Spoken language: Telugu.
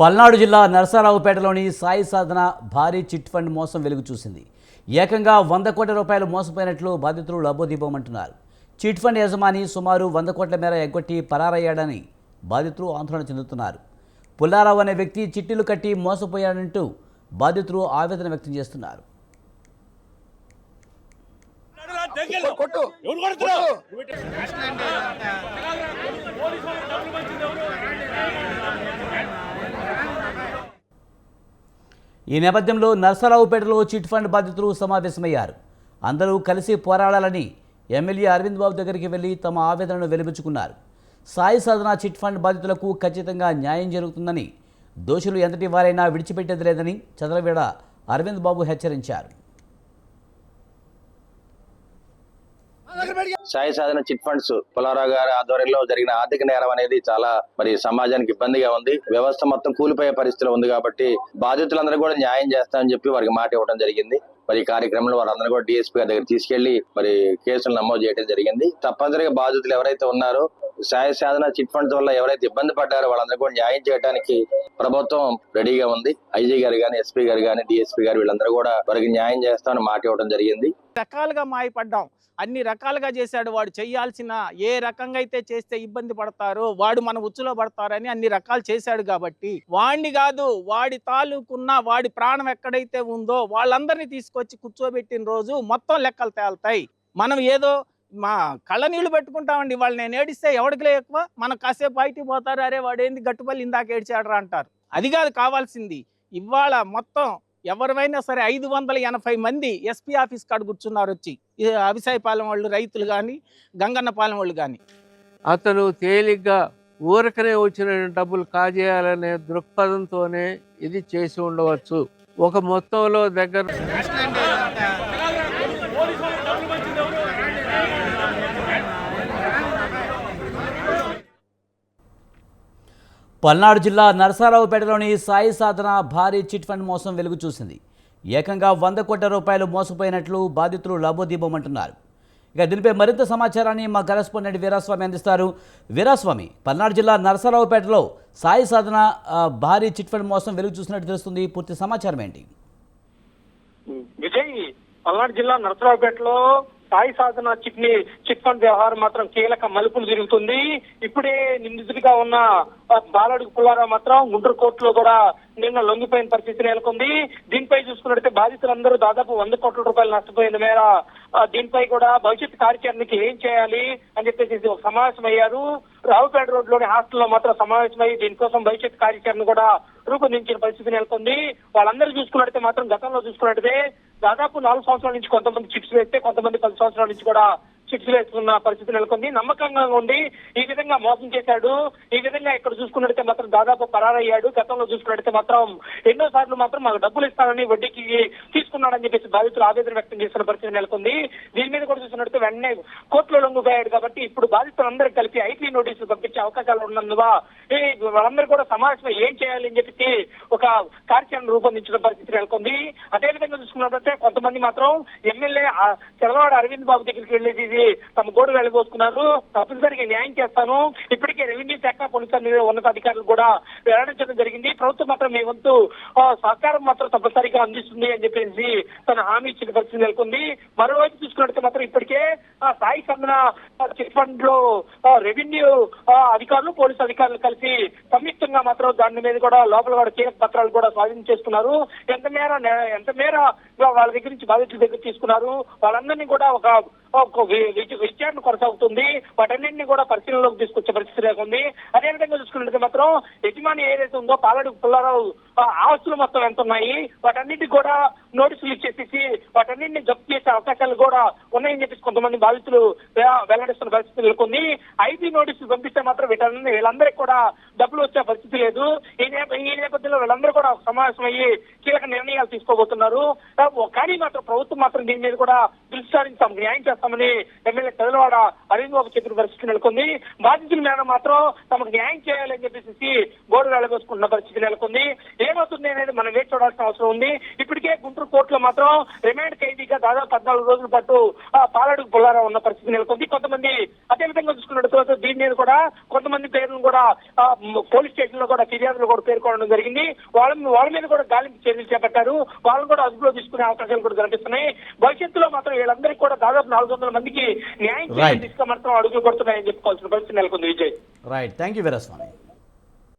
పల్నాడు జిల్లా నరసరావుపేటలోని సాయి సాధన భారీ చిట్ ఫండ్ మోసం వెలుగు చూసింది. ఏకంగా వంద కోట్ల రూపాయలు మోసపోయినట్లు బాధితులు లబోదీపమంటున్నారు చిట్ ఫండ్ యజమాని సుమారు వంద కోట్ల మేర ఎగ్గొట్టి పరారయ్యాడని బాధితులు ఆందోళన చెందుతున్నారు. పుల్లారావు అనే వ్యక్తి చిట్టీలు కట్టి మోసపోయాడంటూ బాధితులు ఆవేదన వ్యక్తం చేస్తున్నారు. కొట్టు. ఈ నేపథ్యంలో నర్సరావుపేటలో చిట్ ఫండ్ బాధితులు సమావేశమయ్యారు. అందరూ కలిసి పోరాడాలని ఎమ్మెల్యే అరవింద్ బాబు దగ్గరికి వెళ్ళి తమ ఆవేదనను వెలిపించుకున్నారు సాయి సాధన చిట్ ఫండ్ బాధితులకు ఖచ్చితంగా న్యాయం జరుగుతుందని దోషులు ఎంతటి వారైనా విడిచిపెట్టేది లేదని చంద్రవేడ అరవింద్ బాబు హెచ్చరించారు. సాయి సాధన చిట్ ఫండ్స్ పులారావు గారి ఆధ్వర్యంలో జరిగిన ఆర్థిక నేరం అనేది చాలా మరి సమాజానికి ఇబ్బందిగా ఉంది. వ్యవస్థ మొత్తం కూలిపోయే పరిస్థితిలో ఉంది కాబట్టి బాధితులందరూ కూడా న్యాయం చేస్తామని చెప్పి వారికి మాట ఇవ్వడం జరిగింది. మరి ఈ కార్యక్రమంలో వారందరూ కూడా డిఎస్పీ గారి దగ్గర తీసుకెళ్ళి మరి కేసులు నమోదు చేయడం జరిగింది. తప్పనిసరిగా బాధితులు ఎవరైతే ఉన్నారో సాయ సాధన చిట్ ఫండ్స్ వల్ల ఎవరైతే ఇబ్బంది పడ్డారో వాళ్ళందరూ కూడా న్యాయం చేయడానికి ప్రభుత్వం రెడీగా ఉంది. ఐజీ గారు కానీ ఎస్పీ గారు కానీ డిఎస్పీ గారు వీళ్ళందరూ కూడా వారికి న్యాయం చేస్తామని మాట ఇవ్వడం జరిగింది. రకాలుగా మాయపడ్డాం. అన్ని రకాలుగా చేశాడు. వాడు చేయాల్సిన ఏ రకంగా అయితే చేస్తే ఇబ్బంది పడతారో వాడు మన ఉచ్చులో పడతారని అన్ని రకాలు చేశాడు కాబట్టి వాడిని కాదు వాడి తాలూకున్న వాడి ప్రాణం ఎక్కడైతే ఉందో వాళ్ళందరినీ తీసుకొచ్చి కూర్చోబెట్టిన రోజు మొత్తం లెక్కలు తేలుతాయి. మనం ఏదో మా కళ్ళ నీళ్ళు పెట్టుకుంటామండి. వాళ్ళు నేను ఏడిస్తే ఎవడికిలే ఎక్కువ? మనం కాసేపు బయటికి పోతారు. అరే వాడు ఏంది గట్టుపల్లి ఇందాక ఏడ్చాడరా అంటారు. అది కాదు కావాల్సింది. ఇవాళ మొత్తం ఎవరివైనా సరే ఐదు వందల ఎనభై మంది ఎస్పీ ఆఫీస్ కాడ కూర్చున్నారు వచ్చి. ఈ అవిసాయపాలెం వాళ్ళు రైతులు కానీ గంగన్నపాలెం వాళ్ళు కానీ అతను తేలిగ్గా ఊరకనే వచ్చిన డబ్బులు కాజేయాలనే దృక్పథంతోనే ఇది చేసి ఉండవచ్చు. ఒక మొత్తంలో దగ్గర పల్నాడు జిల్లా నరసారావుపేటలోని సాయి సాధన భారీ చిట్ ఫండ్ మోసం వెలుగు చూసింది. ఏకంగా వంద కోట్ల రూపాయలు మోసపోయినట్లు బాధితులు లాభోదీపమంటున్నారు ఇక దీనిపై మరింత సమాచారాన్ని మా కరెస్పాండెంట్ వీరాస్వామి అందిస్తారు. వీరాస్వామి పల్నాడు జిల్లా నరసరావుపేటలో సాయి సాధన భారీ చిట్ ఫండ్ మోసం వెలుగు చూసినట్టు తెలుస్తుంది. పూర్తి సమాచారం ఏంటి? విజయ్ పల్నాడు జిల్లా నరసరావుపేటలో సాయి సాధన చిట్ని చిట్ ఫండ్ వ్యవహారం మాత్రం కీలక మలుపులు జరుగుతుంది ఇప్పుడే నిందితుడిగా ఉన్న బాలడుగు పుల్లారావు మాత్రం గుంటూరు కోర్టులో కూడా నిన్న లొంగిపోయిన పరిస్థితి నెలకొంది. దీనిపై చూసుకున్నట్లయితే బాధితులందరూ దాదాపు వంద కోట్ల రూపాయలు నష్టపోయిన మేర దీనిపై కూడా భవిష్యత్ కార్యాచరణకి ఏం చేయాలి అని చెప్పేసి ఒక సమావేశం అయ్యారు రావుపేట రోడ్లోని హాస్టల్లో మాత్రం సమావేశమై దీనికోసం భవిష్యత్ కార్యాచరణ కూడా రూపొందించిన పరిస్థితి నెలకొంది. వాళ్ళందరూ చూసుకున్నట్టయితే మాత్రం గతంలో చూసుకున్నట్టయితే దాదాపు నాలుగు సంవత్సరాల నుంచి కొంతమంది చిప్స్ వేస్తే కొంతమంది పది సంవత్సరాల నుంచి కూడా చిప్స్ వేసుకున్న పరిస్థితి నెలకొంది. నమ్మకంగా ఉండి ఈ విధంగా మోసం చేశాడు. ఈ విధంగా ఇక్కడ చూసుకున్నట్టయితే మాత్రం దాదాపు పరారయ్యాడు. గతంలో చూసుకున్నట్టయితే మాత్రం ఎన్నో సార్లు మాత్రం మాకు డబ్బులు ఇస్తానని వడ్డీకి తీసుకున్నాడని చెప్పేసి బాధితులు ఆవేదన వ్యక్తం చేస్తున్న పరిస్థితి నెలకొంది. దీని మీద కూడా చూసినట్టు వెంటనే కోర్టులో లొంగిపోయాడు కాబట్టి ఇప్పుడు బాధితులందరూ కలిపి ఐటీ నోటీసులు పంపించే అవకాశాలు ఉన్నందువా ఈ వాళ్ళందరూ కూడా సమావేశం ఏం చేయాలి అని చెప్పేసి ఒక కార్యాచరణ రూపొందించిన పరిస్థితి నెలకొంది. అదేవిధంగా చూసుకున్నట్లయితే కొంతమంది మాత్రం ఎమ్మెల్యే ఆ చంద్రబాబు అరవింద్ బాబు దగ్గరికి వెళ్ళేసి తమ గోడ వెళ్ళబోసుకున్నారు. తప్పనిసరిగా న్యాయం చేస్తాను. ఇప్పటికే రెవెన్యూ శాఖ పోలీసు ఉన్నతాధికారులు కూడా వెల్లడించడం జరిగింది. ప్రభుత్వం మాత్రం మీ వంతు ఆ, సహకారం మాత్రం తప్పనిసరిగా అందిస్తుంది అని చెప్పేసి తన హామీ ఇచ్చిన పరిస్థితి నెలకొంది. మరోవైపు చూసుకున్నట్టు మాత్రం ఇప్పటికే ఆ సాయి సందన చిట్ ఫండ్లో రెవెన్యూ అధికారులు పోలీసు అధికారులు కలిసి సంయుక్తంగా మాత్రం దాని మీద కూడా లోపల కూడా కీలక పత్రాలు కూడా స్వాధీనం చేసుకున్నారు ఎంత మేర ఎంత మేర వాళ్ళ దగ్గర నుంచి బాధితుల దగ్గర తీసుకున్నారు వాళ్ళందరినీ కూడా ఒక విచారణ కొనసాగుతుంది. వాటన్నింటినీ కూడా పరిశీలనలోకి తీసుకొచ్చే పరిస్థితి ఉంది అదేవిధంగా చూసుకున్నట్లయితే మాత్రం యజమాని ఏదైతే ఉందో పాలడు పుల్లారావు ఆస్తులు మొత్తం ఎంత ఉన్నాయి? వాటన్నిటికి కూడా నోటీసులు ఇచ్చేసేసి వాటన్నింటిని జప్తు చేసే అవకాశాలు కూడా ఉన్నాయని చెప్పేసి కొంతమంది బాధితులు వెల్లడిస్తున్న పరిస్థితి నెలకొంది. ఐటీ నోటీసులు పంపిస్తే మాత్రం వీటన్ని వీళ్ళందరికీ కూడా డబ్బులు వచ్చే పరిస్థితి లేదు. ఈ నేప- ఈ నేపథ్యంలో వీళ్ళందరూ కూడా సమావేశం అయ్యి కీలక నిర్ణయాలు తీసుకోబోతున్నారు. కానీ మాత్రం ప్రభుత్వం మాత్రం దీని మీద కూడా దృష్టి సారించి న్యాయం చేస్తామని ఎమ్మెల్యే చదలవాడ అరవింద్ బాబు చెప్పిన పరిస్థితి నెలకొంది. బాధితుల మేడం మాత్రం తమకు న్యాయం చేయాలని చెప్పేసి గోడు వెళ్ళబోసుకుంటున్న పరిస్థితి నెలకొంది. ఏమవుతుంది అనేది మనం వేచి చూడాల్సిన అవసరం ఉంది. ఇప్పటికే గుంటూరు కోర్టులో మాత్రం రిమాండ్ ఖైదీగా దాదాపు పద్నాలుగు రోజుల పాటు ఆ, పొలారా ఉన్న పరిస్థితి నెలకొంది. కొంతమంది అదే విధంగా చూసుకున్నట్టు దీని మీద కూడా కొంతమంది పేర్లను కూడా పోలీస్ స్టేషన్లో కూడా ఫిర్యాదులు కూడా పేర్కొనడం జరిగింది. వాళ్ళ వాళ్ళ మీద కూడా గాలింపు చర్యలు చేపట్టారు. వాళ్ళని కూడా అదుపులో తీసుకునే అవకాశాలు కూడా కనిపిస్తున్నాయి. భవిష్యత్తులో మాత్రం వీళ్ళందరికీ కూడా దాదాపు నాలుగు వందల మందికి న్యాయం దిశగా మాత్రం అడుగులు పడుతున్నాయని చెప్పుకోవాల్సిన పరిస్థితి నెలకొంది Vijay. Right thank you Veeraswamy